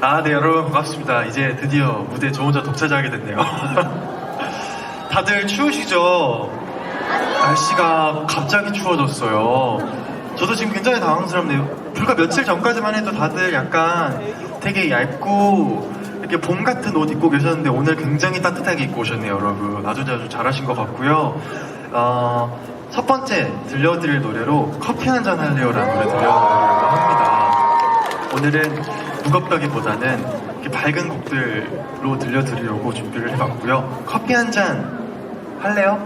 아, 네, 여러분 반갑습니다. 이제 드디어 무대 저 혼자 독차지하게 됐네요. 다들 추우시죠? 날씨가 갑자기 추워졌어요. 저도 지금 굉장히 당황스럽네요. 불과 며칠 전까지만 해도 다들 약간 되게 얇고 이렇게 봄 같은 옷 입고 계셨는데 오늘 굉장히 따뜻하게 입고 오셨네요, 여러분. 아주 아주 잘하신 것 같고요. 어, 첫 번째 들려드릴 노래로 커피 한 잔 할래요라는 노래 들려드리려고 합니다. 오늘은 무겁다기보다는 이렇게 밝은 곡들로 들려드리려고 준비를 해봤고요. 커피 한 잔 할래요?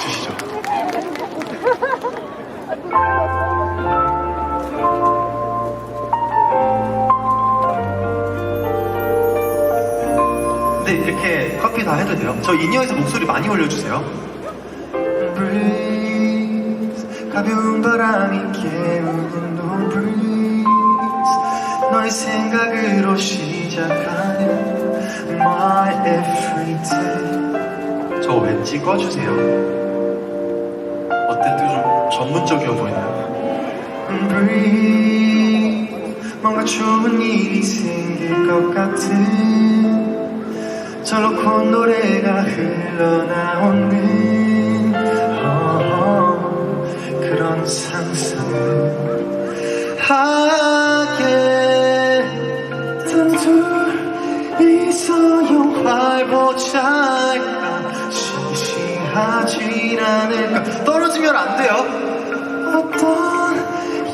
주시죠. 네, 이렇게 커피 다 해도 돼요. 저 인이어에서 목소리 많이 올려주세요. Breeze, 가벼운 바람이 깨우는 breeze 너의 생각으로 시작하는 my everyday. 저 왠지 꺼주세요? 어때 좀 전문적이어 보이나요? Breeze, 뭔가 좋은 일이 생길 것 같은 저 놓고 노래가 흘러나오는. 어, 그런 상상을. 하 않을까 떨어지면 안 돼요. 어떤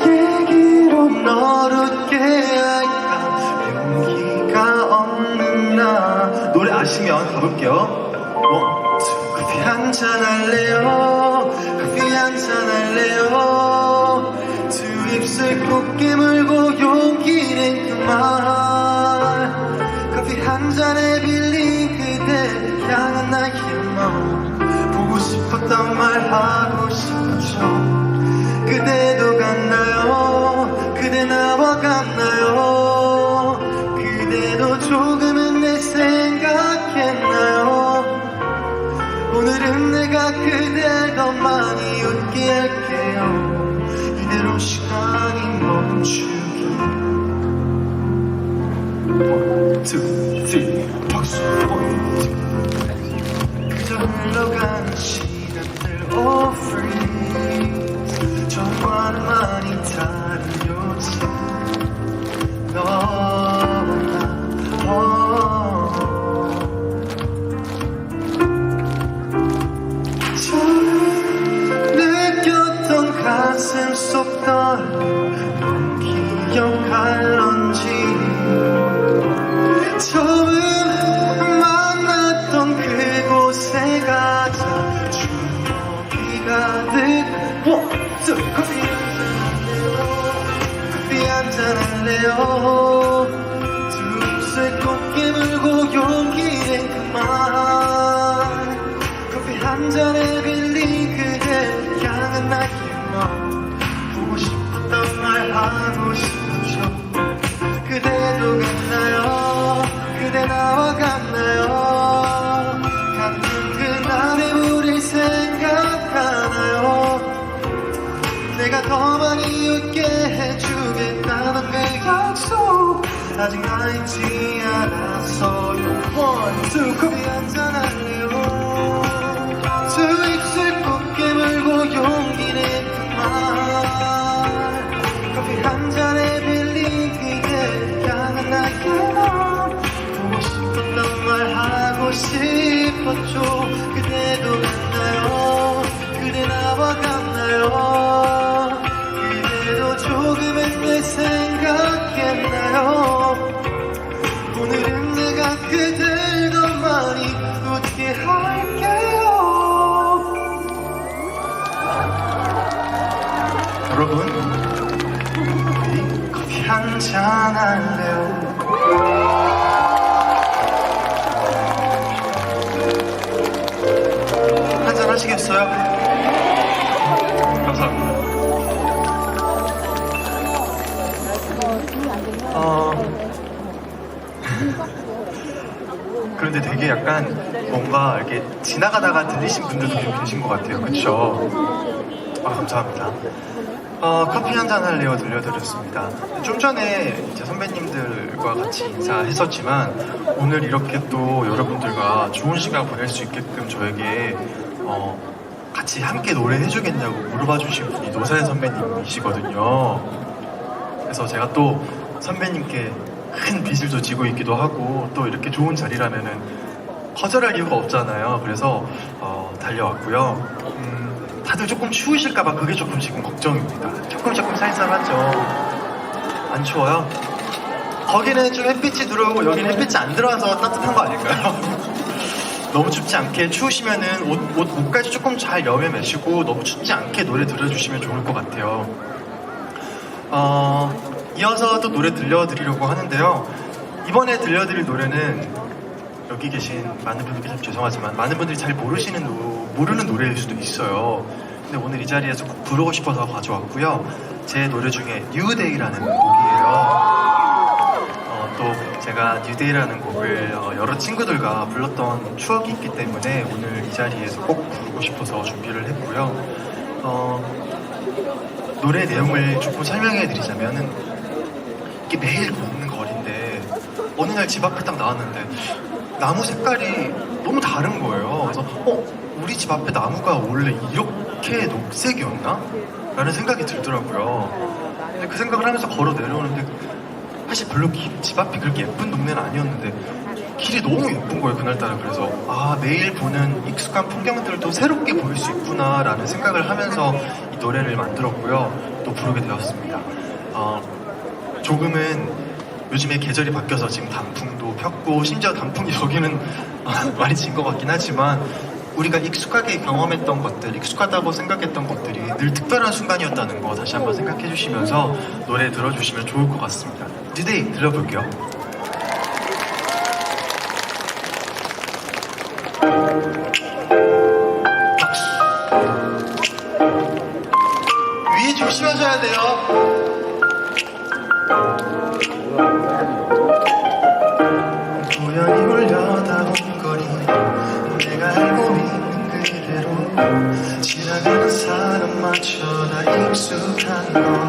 얘기로 너를 웃게 할까? 용기가 없는 나. 노래 아시면 가볼게요. 원, 투. 커피 한잔 할래요? 커피 한잔 할래요? 두 입술 꼭 깨물고 용기는 그만 싶었던 말 하고 싶었죠. 그대도 같나요? 그대 나와 같나요? 그대도 조금은 내 생각했나요? 오늘은 내가 그댈 더 많이 웃게 할게요. 이대로 시간이 멈추기 One, two, three, 박수. One, two. 그저 흘러가는 시 간들 all free. 저와는 많이 다른 요 입술 꼭 깨물고 용기는 그만. 커피 한 잔에 빌린 그대 나의 마음 보고 싶었던 말 하고 싶었죠 그대도 같나요. 그대 나와 아직 나 잊지 않았어요. Two, 커피 한잔 하시겠어요? 감사합니다 어... 그런데 되게 약간 뭔가 이렇게 지나가다가 들리신 분들도 좀 계신 것 같아요. 그쵸? 아, 감사합니다. 어, 커피 한 잔 할래요 들려드렸습니다. 좀 전에 이제 선배님들과 같이 인사했었지만 오늘 이렇게 또 여러분들과 좋은 시간 보낼 수 있게끔 저에게 어, 같이 함께 노래해 주겠냐고 물어봐 주신 분이 노사연 선배님이시거든요. 그래서 제가 또 선배님께 큰 빚을 또 지고 있기도 하고 또 이렇게 좋은 자리라면은 거절할 이유가 없잖아요. 그래서 어, 달려왔고요. 음, 다들 조금 추우실까봐 그게 조금 지금 걱정입니다. 조금 조금 쌀쌀하죠. 안 추워요? 거기는 좀 햇빛이 들어오고 여기는 햇빛이 안 들어와서 따뜻한 거 아닐까요? 너무 춥지 않게 추우시면은 옷, 옷, 옷까지 조금 잘 여며 매시고 너무 춥지 않게 노래 들어주시면 좋을 것 같아요. 어, 이어서 또 노래 들려드리려고 하는데요. 이번에 들려드릴 노래는 여기 계신 많은 분들이 참 죄송하지만 많은 분들이 잘 모르시는 노, 모르는 노래일 수도 있어요. 근데 오늘 이 자리에서 꼭 부르고 싶어서 가져왔고요. 제 노래 중에 뉴데이라는 곡이에요. 어, 또 제가 뉴데이라는 곡을 어, 여러 친구들과 불렀던 추억이 있기 때문에 오늘 이 자리에서 꼭 부르고 싶어서 준비를 했고요. 어, 노래 내용을 조금 설명해 드리자면은 이게 매일 걷는 거리인데 어느 날 집 앞에 딱 나왔는데 나무 색깔이 너무 다른 거예요. 그래서 어 우리 집 앞에 나무가 원래 이렇게 녹색이었나? 라는 생각이 들더라고요. 근데 그 생각을 하면서 걸어 내려오는데 사실 별로 기- 집 앞이 그렇게 예쁜 동네는 아니었는데 길이 너무 예쁜 거예요 그날따라. 그래서 아 매일 보는 익숙한 풍경들도 새롭게 보일 수 있구나라는 생각을 하면서 이 노래를 만들었고요. 또 부르게 되었습니다. 어, 조금은 요즘에 계절이 바뀌어서 지금 단풍도 폈고 심지어 단풍이 여기는 많이 진 것 같긴 하지만 우리가 익숙하게 경험했던 것들, 익숙하다고 생각했던 것들이 늘 특별한 순간이었다는 거 다시 한번 생각해 주시면서 노래 들어주시면 좋을 것 같습니다. 뉴데이 들려볼게요. 위에 조심하셔야 돼요. 우연히 울려다본 거리 내가 알고 있는 그대로 지나가는 사람 맞춰 다 익숙한 너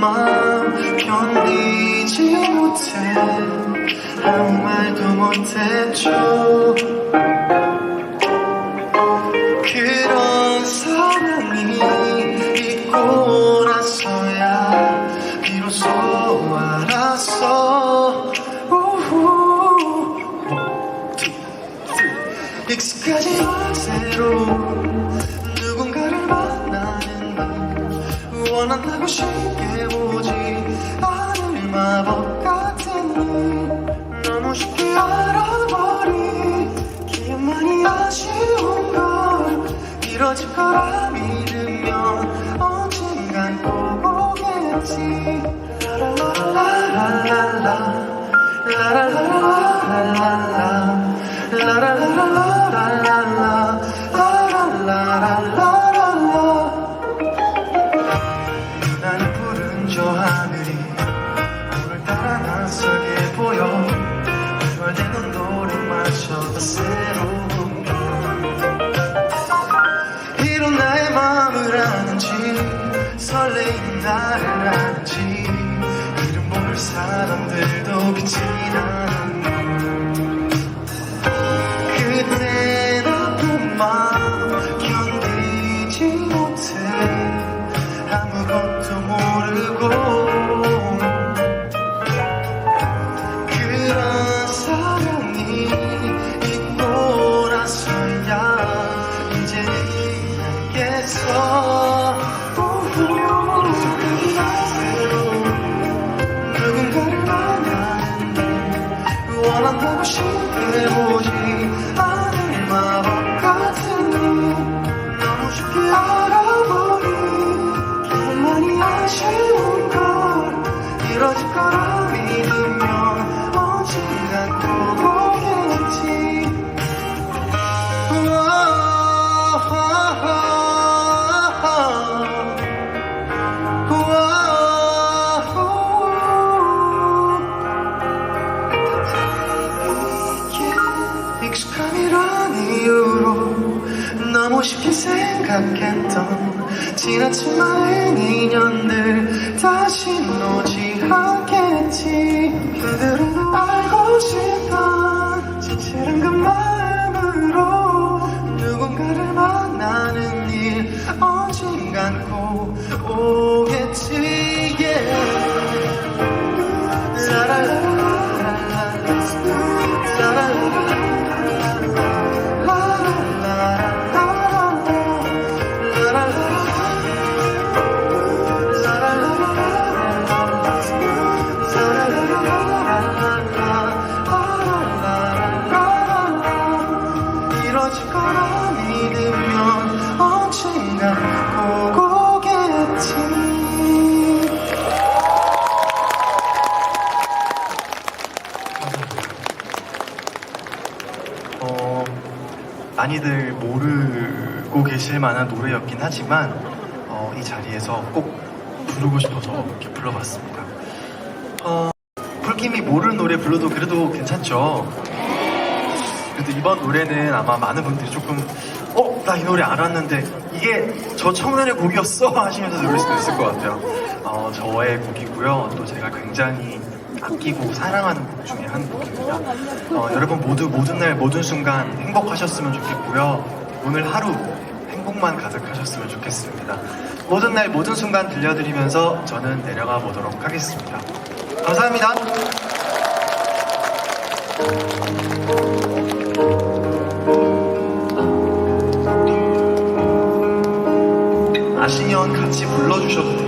마음 견디지 못해 아무 말도 못했죠 쉽게 오지 않을 마법 같은 일 너무 쉽게 알아버린 기억만이 아쉬운 걸 이뤄질 거라 믿으면 언젠간 라라라라라 라 라라라라라 라 라라라라라 라 라라라라라 새로운 걸. 이런 나의 마음을 아는지 설레이는 나를 아는지 이름 모를 사람들도 빛이 나는 아픈 마음 견디지 못해 아무것도 모르고 미끄러진 걸음 믿으면 익숙함이란 이유로 너무 쉽게 생각했던 지나치만 인연들 다시 오지 않겠지. 그대로 알고 싶어. 진실한 그 마음으로 누군가를 만나는 일 언젠간 꼭 오겠지 많이들 모르고 계실 만한 노래였긴 하지만 어, 이 자리에서 꼭 부르고 싶어서 이렇게 불러봤습니다. 어, 폴킴이 모르는 노래 불러도 그래도 괜찮죠? 그래도 이번 노래는 아마 많은 분들이 조금 어? 나 이 노래 알았는데 이게 저 청년의 곡이었어? 하시면서 들을 수도 있을 것 같아요. 어, 저의 곡이고요. 또 제가 굉장히 아끼고 사랑하는 곡 중에 한 곡입니다. 어, 여러분 모두 모든 날 모든 순간 행복하셨으면 좋겠고요. 오늘 하루 행복만 가득하셨으면 좋겠습니다. 모든 날 모든 순간 들려드리면서 저는 내려가 보도록 하겠습니다. 감사합니다. 아시면 같이 불러주셔도 돼요.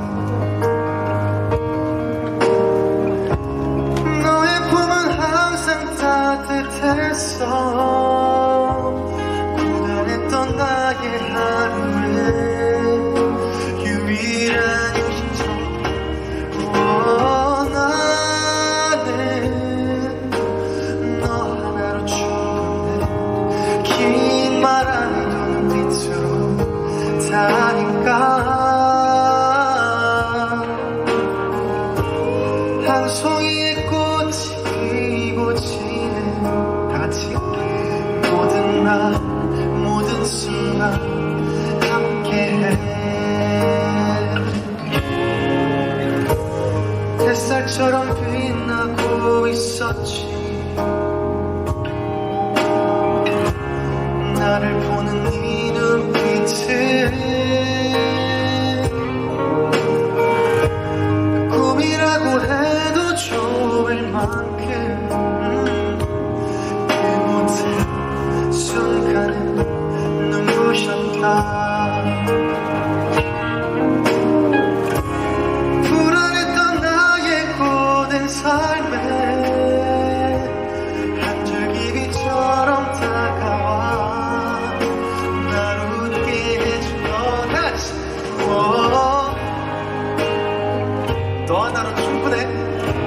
따 하나로